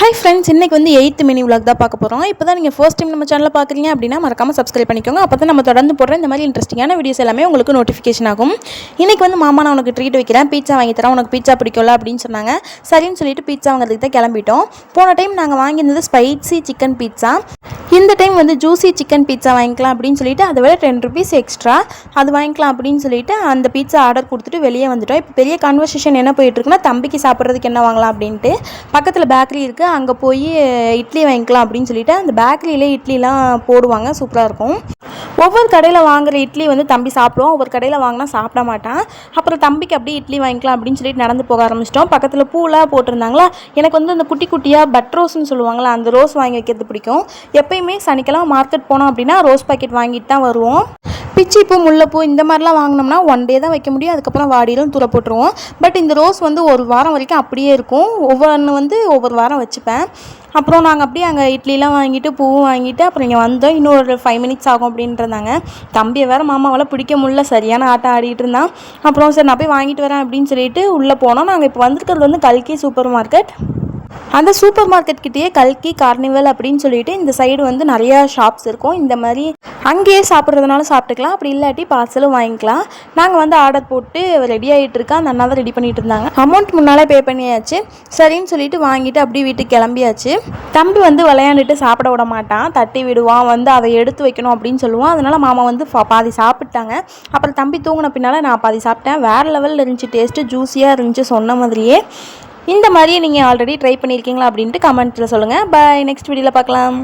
Hi friends இன்றைக்கி வந்து eighth mini vlog தான் பார்க்க போகிறோம் இப்போ தான் நீங்கள் ஃபர்ஸ்ட் டைம் நம்ம சேனலில் பார்க்குறீங்க அப்படின்னா மறக்காமல் சப்ஸ்கிரைப் பண்ணிக்கோங்க. அப்போ தான் நம்ம தொடர்ந்து போடுற இந்த மாதிரி இன்ட்ரெஸ்டிங்கான வீடியோஸ் எல்லாமே உங்களுக்கு நோட்டிஃபிகேஷன் ஆகும். இன்றைக்கி வந்து மாமா நான் உனக்கு ட்ரீட் வைக்கிறேன். பீட்சா வாங்கி தரேன். உனக்கு பீட்சா பிடிக்கல அப்படின்னு சொன்னாங்க. சரின்னு சொல்லிட்டு பீட்சா வாங்குறதுக்கு தான் கிளம்பிட்டோம். போன டைம் நாங்கள் வாங்கியிருந்தது ஸ்பைசி சிக்கன் பீட்சா இந்த டைம் வந்து ஜூசி சிக்கன் பீட்சா வாங்கிக்கலாம் அப்படின்னு சொல்லிட்டு அதை விட டென் ருபீஸ் எக்ஸ்ட்ரா அது வாங்கிக்கலாம் அப்படின்னு சொல்லிட்டு அந்த பீட்சா ஆர்டர் கொடுத்துட்டு வெளியே வந்துட்டோம். இப்போ பெரிய கான்வர்சேஷன் என்ன போயிட்டுருக்குன்னா தம்பிக்கு சாப்பிட்றதுக்கு என்ன வாங்கலாம் அப்படின்ட்டு. பக்கத்தில் பேக்கரி இருக்குது அங்கே போய் இட்லி வாங்கிக்கலாம் அப்படின்னு சொல்லிட்டு அந்த பேக்கரியிலே இட்லிலாம் போடுவாங்க. சூப்பராக இருக்கும். ஒவ்வொரு கடையில் வாங்குற இட்லி வந்து தம்பி சாப்பிடுவோம் ஒவ்வொரு கடையில் வாங்கினா சாப்பிட மாட்டான். அப்புறம் தம்பிக்கு அப்படியே இட்லி வாங்கிக்கலாம் அப்படின்னு சொல்லிட்டு நடந்து போக ஆரம்பிச்சிட்டோம். பக்கத்தில் பூலாம் போட்டிருந்தாங்களா? எனக்கு வந்து அந்த குட்டி குட்டியாக பட் ரோஸ்னு சொல்லுவாங்களா அந்த ரோஸ் வாங்கி வைக்கிறது பிடிக்கும். எப்பயுமே சனிக்கெல்லாம் மார்க்கெட் போனோம் அப்படின்னா ரோஸ் பாக்கெட் வாங்கிட்டு தான் வருவோம். பிச்சிப்பூ முல்லைப்பூ இந்த மாதிரிலாம் வாங்கினோம்னா ஒன் டே தான் வைக்க முடியும். அதுக்கப்புறம் வாடியிலும் தூர போட்டுருவோம். பட் இந்த ரோஸ் வந்து ஒரு வாரம் வரைக்கும் அப்படியே இருக்கும். ஒவ்வொன்று வந்து ஒவ்வொரு வாரம் வச்சுப்பேன். அப்புறம் நாங்கள் அப்படியே அங்கே இட்லிலாம் வாங்கிட்டு பூவும் வாங்கிட்டு அப்புறம் இங்கே வந்தோம். இன்னும் ஒரு ஃபைவ் மினிட்ஸ் ஆகும் அப்படின்ட்டு தம்பியை வேறு மாமாவால் பிடிக்க முடியல. சரியான ஆட்டம் ஆடிட்டு இருந்தான். அப்புறம் சரி நான் போய் வாங்கிட்டு வரேன் அப்படின்னு சொல்லிட்டு உள்ளே போனோம். நாங்கள் இப்போ வந்திருக்கிறது வந்து கல்கி சூப்பர் மார்க்கெட் அந்த சூப்பர் மார்க்கெட் கிட்டேயே கல்கி கார்னிவல் அப்படின்னு சொல்லிட்டு இந்த சைடு வந்து நிறையா ஷாப்ஸ் இருக்கும். இந்த மாதிரி அங்கேயே சாப்பிட்றதுனால சாப்பிட்டுக்கலாம். அப்படி இல்லாட்டி பார்சலும் வாங்கிக்கலாம். நாங்கள் வந்து ஆர்டர் போட்டு ரெடி ஆகிட்டு இருக்கா அந்த அண்ணா தான் ரெடி பண்ணிட்டு இருந்தாங்க. அமௌண்ட் முன்னாலே பே பண்ணியாச்சு. சரின்னு சொல்லிட்டு வாங்கிட்டு அப்படியே வீட்டுக்கு கிளம்பியாச்சு. தம்பி வந்து விளையாண்டுட்டு சாப்பிட விட மாட்டான். தட்டி விடுவான் வந்து அதை எடுத்து வைக்கணும் அப்படின்னு சொல்லுவான். அதனால மாமா வந்து பாதி சாப்பிட்டாங்க. அப்புறம் தம்பி தூங்கின பின்னால் நான் பாதி சாப்பிட்டேன். வேறு லெவலில் இருந்துச்சு. டேஸ்ட்டு ஜூஸியாக இருந்துச்சு சொன்ன மாதிரியே. இந்த மாதிரியே நீங்கள் ஆல்ரெடி ட்ரை பண்ணியிருக்கீங்களா அப்படின்ட்டு கமெண்ட்டில் சொல்லுங்கள் பை நெக்ஸ்ட் வீடியோவில் பார்க்கலாம்.